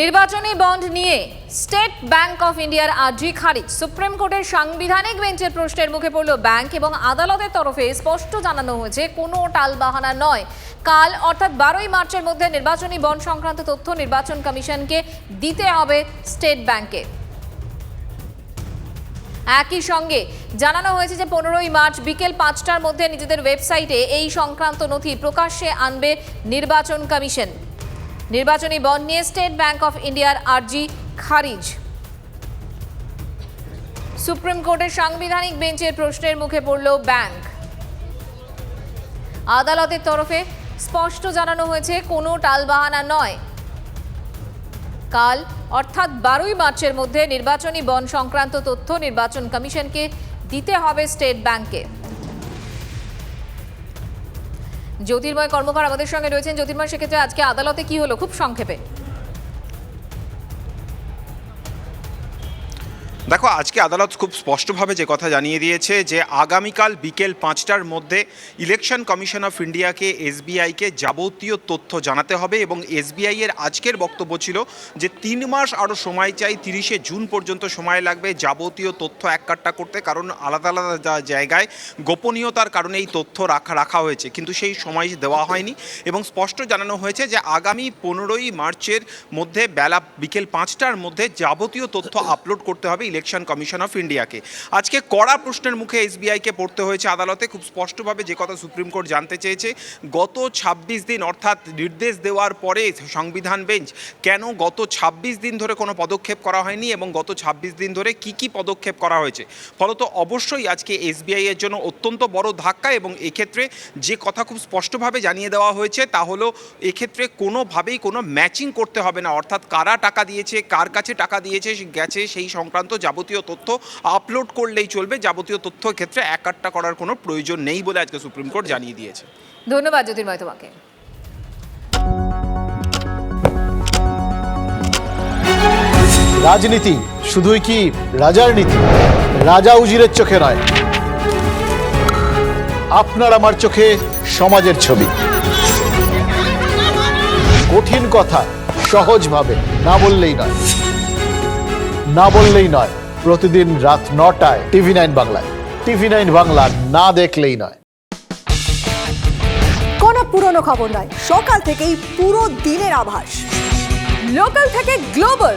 নির্বাচনী বন্ড নিয়ে state bank of ইন্ডিয়ার আর্জি খারিজ। সুপ্রিম কোর্টের সাংবিধানিক বেঞ্চের প্রশ্নের মুখে পড়ল ব্যাংক এবং আদালতের তরফে স্পষ্ট জানানো হয়েছে, কোনো টালবাহানা নয়। কাল অর্থাৎ বারোই মার্চের মধ্যে নির্বাচনী বন্ড সংক্রান্ত তথ্য নির্বাচন কমিশনকে দিতে হবে স্টেট ব্যাংকে। একই সঙ্গে জানানো হয়েছে যে পনেরোই মার্চ বিকেল পাঁচটার মধ্যে নিজেদের ওয়েবসাইটে এই সংক্রান্ত নথি প্রকাশ্যে আনবে নির্বাচন কমিশন। নির্বাচনী বন্ড নিয়ে স্টেট ব্যাংক অফ ইন্ডিয়ার আর্জি খারিজ। সুপ্রিম কোর্টের সাংবিধানিক বেঞ্চের প্রশ্নের মুখে পড়ল ব্যাংক। আদালতের তরফে স্পষ্ট জানানো হয়েছে, কোনো টালবাহানা নয়। কাল, অর্থাৎ বারোই মার্চের মধ্যে নির্বাচনী বন সংক্রান্ত তথ্য নির্বাচন কমিশনকে দিতে হবে স্টেট ব্যাংকে জ্যোতির্ময় কর্মকার আমাদের সঙ্গে রয়েছেন। জ্যোতির্ময় সেক্ষেত্রে আজকে আদালতে কি হলো? খুব সংক্ষেপে। দেখো, আজকে আদালত খুব স্পষ্টভাবে যে কথা জানিয়ে দিয়েছে যে আগামীকাল বিকেল পাঁচটার মধ্যে ইলেকশন কমিশন অফ ইন্ডিয়াকে, এসবিআইকে যাবতীয় তথ্য জানাতে হবে এবং এসবিআই এর আজকের বক্তব্য ছিল যে তিন মাস আরও সময় চাই, তিরিশে জুন পর্যন্ত সময় লাগবে যাবতীয় তথ্য এককাট্টা করতে কারণ আলাদা আলাদা জায়গায় গোপনীয়তার কারণে এই তথ্য রাখা রাখা হয়েছে। কিন্তু সেই সময় দেওয়া হয়নি এবং স্পষ্ট জানানো হয়েছে যে আগামী পনেরোই মার্চের মধ্যে বেলা বিকেল পাঁচটার মধ্যে যাবতীয় তথ্য আপলোড করতে হবে ইলেকশন কমিশন অফ ইন্ডিয়াকে। আজকে কড়া প্রশ্নের মুখে এসবিআইকে পড়তে হয়েছে আদালতে। খুব স্পষ্টভাবে যে কথা সুপ্রিম কোর্ট জানতে চেয়েছে, গত ২৬ দিন অর্থাৎ নির্দেশ দেওয়ার পরে সংবিধান বেঞ্চ কেন গত ২৬ দিন ধরে কোনো পদক্ষেপ করা হয়নি এবং গত ২৬ দিন ধরে কি কি পদক্ষেপ করা হয়েছে? ফলত অবশ্যই আজকে এসবিআই এর জন্য অত্যন্ত বড় ধাক্কা এবং এক্ষেত্রে যে কথা খুব স্পষ্টভাবে জানিয়ে দেওয়া হয়েছে তা হলো, এক্ষেত্রে কোনোভাবেই কোনো ম্যাচিং করতে হবে না। অর্থাৎ কারা টাকা দিয়েছে, কার কাছে টাকা দিয়েছে গেছে সেই সংক্রান্ত যাবতীয় তথ্য আপলোড করলেই চলবে। যাবতীয় তথ্য ক্ষেত্রে একাট্টা করার কোনো প্রয়োজন নেই বলে আজকে সুপ্রিম কোর্ট জানিয়ে দিয়েছে। ধন্যবাদ জ্যোতির্ময় তোমাকে। রাজনীতি শুধুই কি রাজার নীতি? রাজা উজিরের চোখে নয়। আপনার আমার চোখে সমাজের ছবি। কঠিন কথা সহজভাবে না বললেই নয়। না বললেই নয়। প্রতিদিন রাত নটায় টিভি নাইন বাংলায়। টিভি নাইন বাংলা না দেখলেই নয়। কোনো পুরনো খবর নয়, সকাল থেকেই পুরো দিনের আভাস। লোকাল থেকে গ্লোবাল।